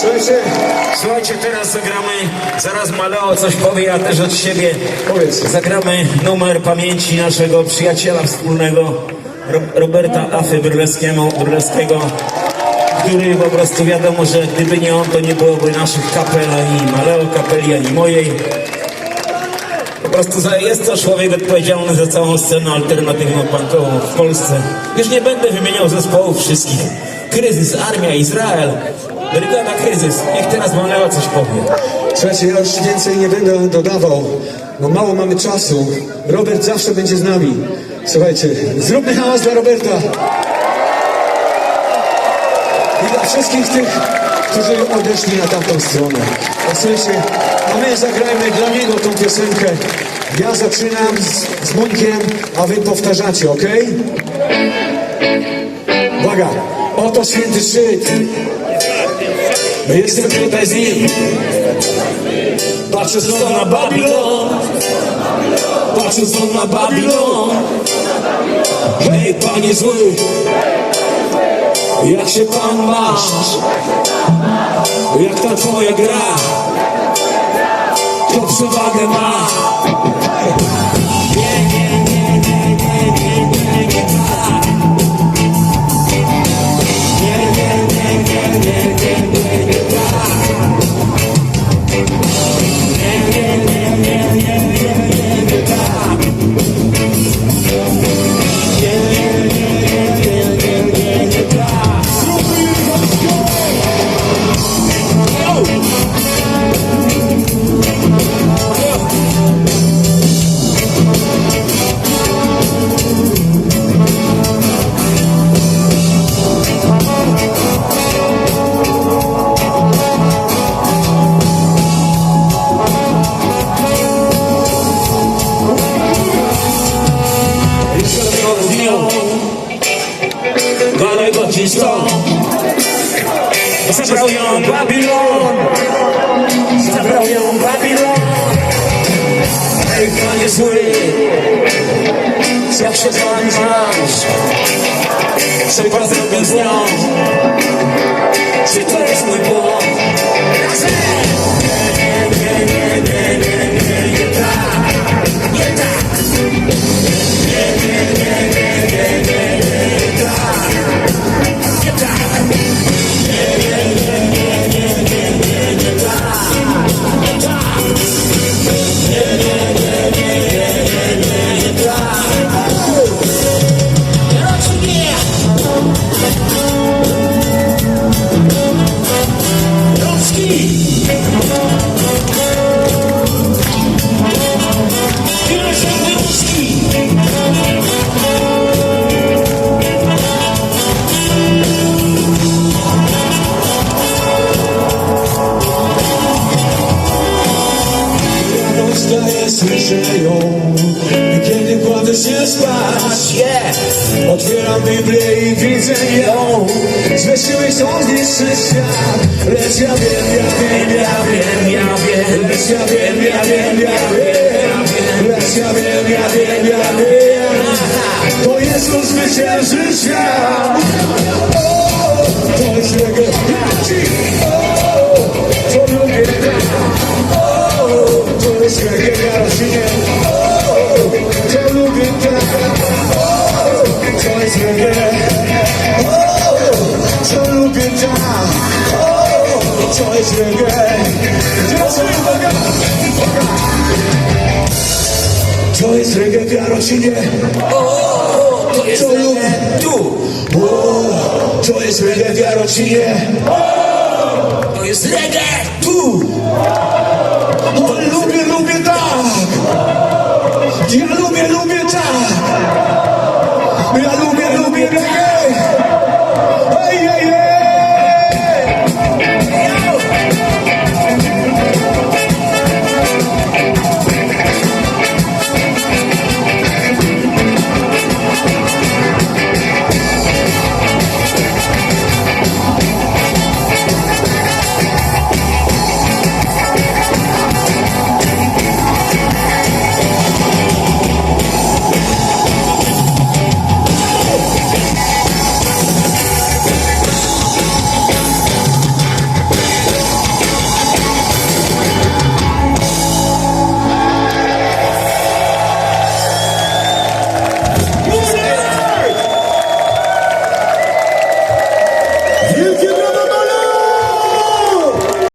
Słuchajcie, Słuchajcie, teraz zagramy, zaraz Maleo coś powie, ja też od siebie. Powiedz. Zagramy numer pamięci naszego przyjaciela wspólnego, Ro- Roberta Afy Brylewskiego, Brylewskiego, który po prostu wiadomo, że gdyby nie on, to nie byłoby naszych kapel, ani Maleo kapeli, ani mojej. Po prostu jest to człowiek odpowiedzialny za całą scenę alternatywną punkową w Polsce. Już nie będę wymieniał zespołów wszystkich. Kryzys, Armia, Izrael, Brygada Kryzys. Niech teraz Maleo coś powie. słuchajcie, ja już więcej nie będę dodawał, bo mało mamy czasu. Robert zawsze będzie z nami. Słuchajcie, zróbmy hałas dla Roberta. I dla wszystkich tych, którzy odeszli na tamtą stronę. A słuchajcie, a my zagrajmy dla niego tą piosenkę. Ja zaczynam z, z Mońkiem, a wy powtarzacie, ok? Uwaga, oto święty szczyt. Jestem tutaj z nim. Patrzę znów na Babilon Patrzę znów na Babilon Hej, panie zły Jak się pan masz? Jak ta twoja gra? To przewagę ma Stąd Zabrał ją Babilon. Zabrał ją Babilon. Ej, panie zły Jak się masz Co pan zrobił z nią Wstaję, słyszę ją I kiedy kładę się spać Yeah! Otwieram Biblię i widzę ją. Zmyśliłeś on niższy świat. Lecz ja wiem, ja wiem, ja wiem Ja wiem, Lecz ja wiem, ja wiem, ja wiem. Lecz ja wiem, ja wiem, ja wiem. To Jezus zwycięży świat. To jest reggae To lubię tak O, To jest reggae Teraz uwaga Uwaga to jest reggae w Jarocinie. To jest To lubię. tu! O, to jest reggae w Jarocinie. To jest reggae! Tu. O, lubię, lubię tak. Ja lubię, lubię tak. Ja lubię, lubię reggae. Ej, ej, ej.